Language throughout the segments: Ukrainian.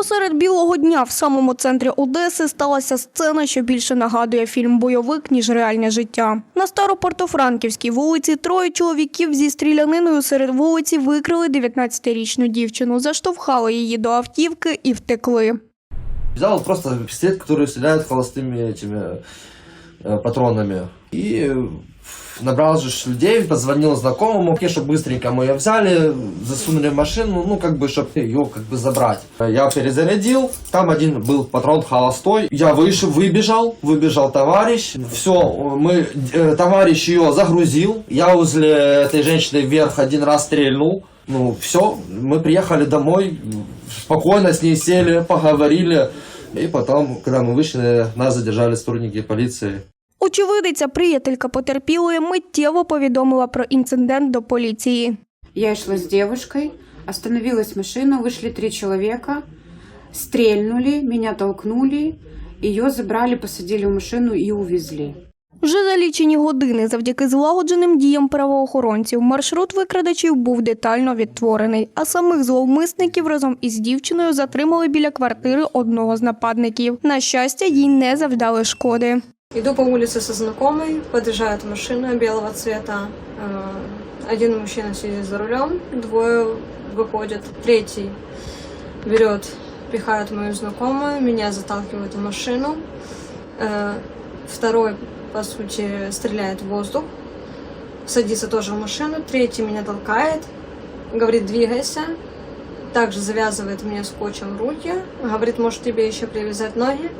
Посеред білого дня в самому центрі Одеси сталася сцена, що більше нагадує фільм Бойовик, ніж реальне життя. На Старопортофранківській вулиці троє чоловіків зі стріляниною серед вулиці викрили 19-річну дівчину, заштовхали її до автівки і втекли. Взял просто пистолет, который стреляет холостыми этими э, патронами. И э, набрал же людей, позвонил знакомому, чтобы быстренько мы ее взяли, засунули в машину, ну, как бы, чтобы ее как бы забрать. Я перезарядил, там один был патрон холостой. Я вышел, выбежал, выбежал товарищ. Все, мы, э, товарищ ее загрузил. Я возле этой женщины вверх один раз стрельнул. Ну, все, мы приехали домой, спокойно с ней сели, поговорили. И потом, когда мы вышли, нас задержали сотрудники полиции. Очевидиця, приятелька потерпілої, миттєво повідомила про інцидент до поліції. Я шла с девушкой, остановилась машина, вышли три человека, стрельнули, меня толкнули, ее забрали, посадили в машину и увезли. Вже за лічені години, завдяки злагодженим діям правоохоронців, маршрут викрадачів був детально відтворений, а самих зловмисників разом із дівчиною затримали біля квартири одного з нападників. На щастя, їй не завдали шкоди. Иду по улице со знакомой, подъезжает машина белого цвета. Э, Один мужчина сидит за рулем, двое выходят. Третий берет, пихает мою знакомую, меня заталкивает в машину. Э, Второй, по сути, стреляет в воздух, садится тоже в машину. Третий меня толкает, говорит, двигайся. Также завязывает мне скотчем руки, говорит, может тебе еще привязать ноги.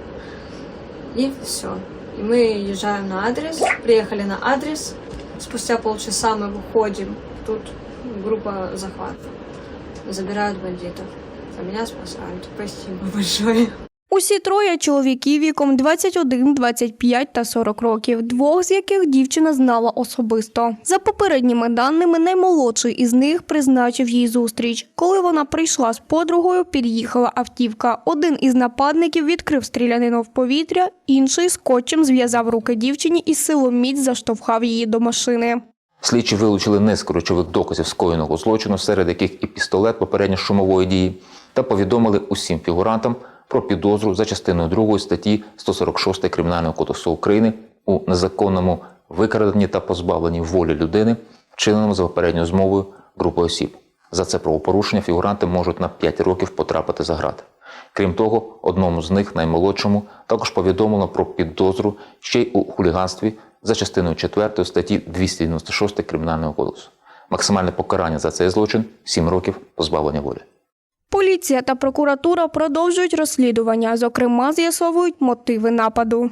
И все. И мы езжаем на адрес, приехали на адрес. Спустя полчаса мы выходим. Тут группа захвата. Забирают бандитов. А меня спасают. Спасибо большое. Усі троє чоловіки віком 21, 25 та 40 років, двох з яких дівчина знала особисто. За попередніми даними, наймолодший із них призначив їй зустріч. Коли вона прийшла з подругою, під'їхала автівка. Один із нападників відкрив стрілянину в повітря, інший скотчем зв'язав руки дівчині і силоміць заштовхав її до машини. Слідчі вилучили низку речових доказів скоєного злочину, серед яких і пістолет попередньо шумової дії, та повідомили усім фігурантам про підозру за частиною 2 статті 146 Кримінального кодексу України у незаконному викраденні та позбавленні волі людини, вчиненому за попередньою змовою групи осіб. За це правопорушення фігуранти можуть на 5 років потрапити за грати. Крім того, одному з них, наймолодшому, також повідомлено про підозру ще й у хуліганстві за частиною 4 статті 296 Кримінального кодексу. Максимальне покарання за цей злочин 7 років позбавлення волі. Поліція та прокуратура продовжують розслідування, зокрема, з'ясовують мотиви нападу.